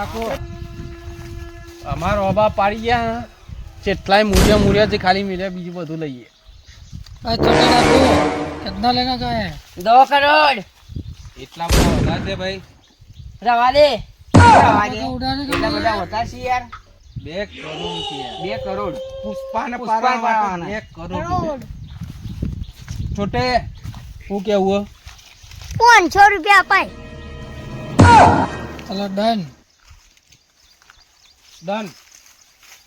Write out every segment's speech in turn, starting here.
ડાકો અમારો ઓબા પાડી ગયા કેટલાય મૂર્યા મૂર્યા છે ખાલી મિલ્યા બીજું બધું લઈએ આ છોટા ડાકો कितना लेना का है દો કરોડ એટલા બધા વધારે છે ભાઈ રવા દે રવા દે तो उड़ाने का એટલા બધા હોતા છે યાર બે કરોડ રૂપિયા બે કરોડ પુષ્પાને પુષ્પા પાડવા માટે પાડવાના. બે કરોડ રૂપિયા. છોટે શું કેવું પાંચસો રૂપિયા અપાય चलो डन ડન.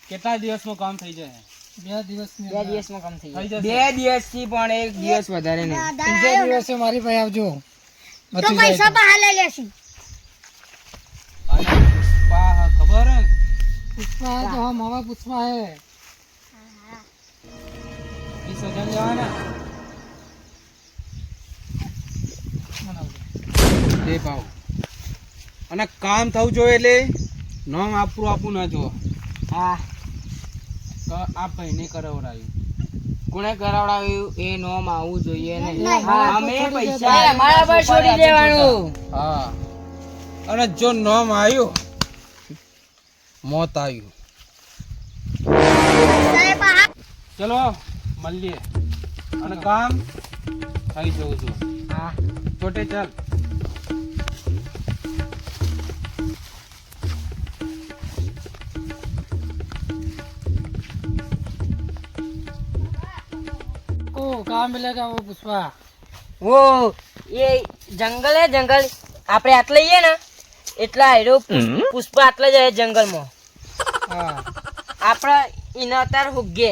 કેટલા દિવસમાં કામ થઈ જાય? બે દિવસ બે દિવસમાં કામ થઈ જાય. બે દિવસથી પણ એક દિવસ વધારે નહીં. બીજા દિવસે મારી પાસે આવજો. તો પૈસા બહાર ખબર હે? પુષ્પા હે તો હમ હવા પુષ્પા હે. વીસ હજાર જવાના દે અને કામ થવું જોઈએ એટલે નામ આપણું આપવું ના જો હા. તો આ ભાઈને કરાવડાવ્યું કોને કરાવડાવ્યું? એ નોમ આવવું જોઈએ નહીં. અમે પૈસા મારા પર છોડી દેવાનું. હા. અને જો નામ આવ્યું મોત આવ્યું ચલો મળીએ. અને કામ થઈ જવું છું હા. છોટે ચાલ. कहाँ मिलेगा वो पुष्पा વો એ જંગલ હે જંગલ આપણે આટલે જઈએ ને એટલા હીરો પુષ્પ આટલે જ જંગલમાં हाँ આપણે એના અત્યારે હુગે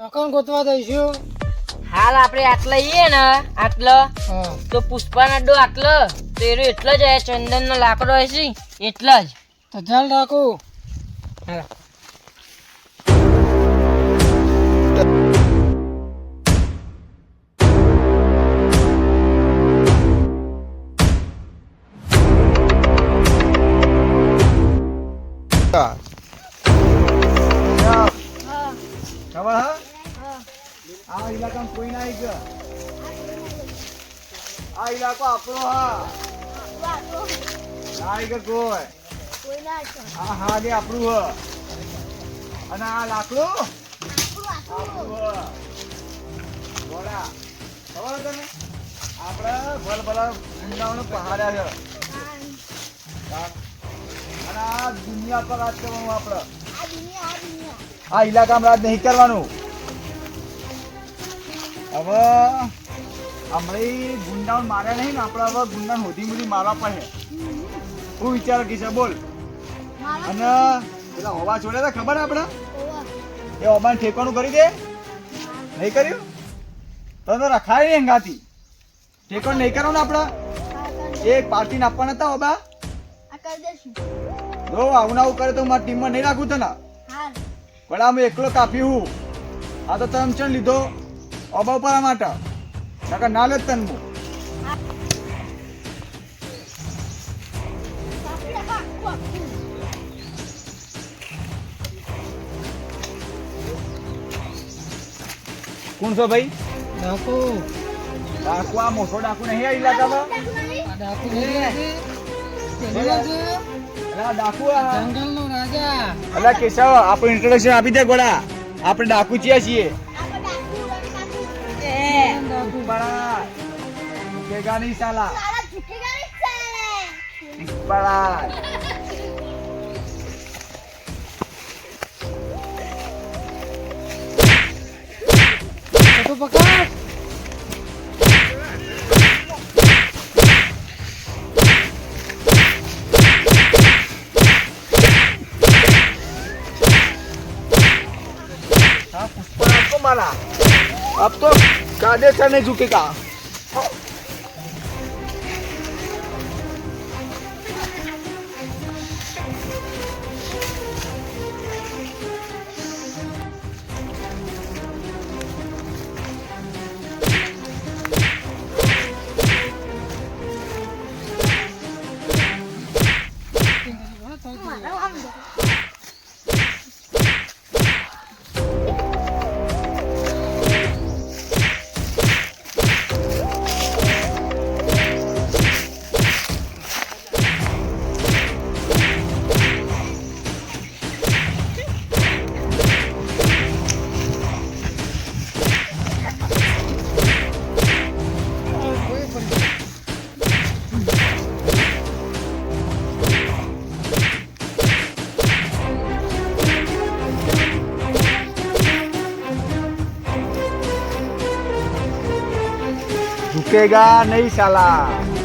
અકાઉન્ટ ગોતવા દઈશું હાલ આપણે આટલે જઈએ ને આટલો હા તો પુષ્પાનો અડ્ડો આટલો તો એરો એટલો જ હે ચંદન નો લાકડો હશે એટલો જ તો ચાલ ડાકુ હાલો. ખબર હા. આ ઇલાકામાં કોઈ ના આવી ગયો. આ ઇલાકો આપણો હા. ના આવી ગયો કોઈ. કોઈ ના છે. હા જે આપણું હ. અને આ લાકડું? ઘોડા ખબર તને? આપણે ભલ ભલા ઊંડાઓને પહાડ્યા છે આ દુનિયા પર રાજ કરવાનું આપણે. આ ઇલાકામાં રાજ નહીં કરવાનું. હવે હમણાં ગુંડાઉન માર્યા નહીં ને આપણે હવે ગુંડાને હોધી મોધી મારવા પડે. હું વિચાર કીશે બોલ. અને પેલા હોવા છોડ્યા હતા ખબર આપણે. એ હોબાને ઠેકાણું કરી દે. નહીં કર્યું? તમે તો રખાય નહીં હંગાતી ઠેકાણું નહીં કરવાનું આપણે. આ પાર્ટી એ પાર્ટીને આપવાના હતા હોબા. આ કરી દઈશું જો આવું ને આવું કરે તો મારી ટીમમાં નહીં રાખું તને. હાલ. પણ આમ એકલો કાપી હું. આ તો તમે છે લીધો અબા પર માટે. નકર ના લે જ તને હું. કોણ છો ભાઈ? ડાકુ. ડાકુ આ મોટો ડાકુ નહીં આવી ઇલાકામાં ડાકુ નહીં અલા આ ડાકુ આ જંગલનો રાજા અલા કેશવ આપણું ઇન્ટ્રોડક્શન આપી દે ગોળા આપણે ડાકુ છીએ છીએ આપણે રણકાકુ. ડાકુ બડા ભેગા નહીં સાલા સાલા નહીં. બડા ઝુકેગા નહીં સાલા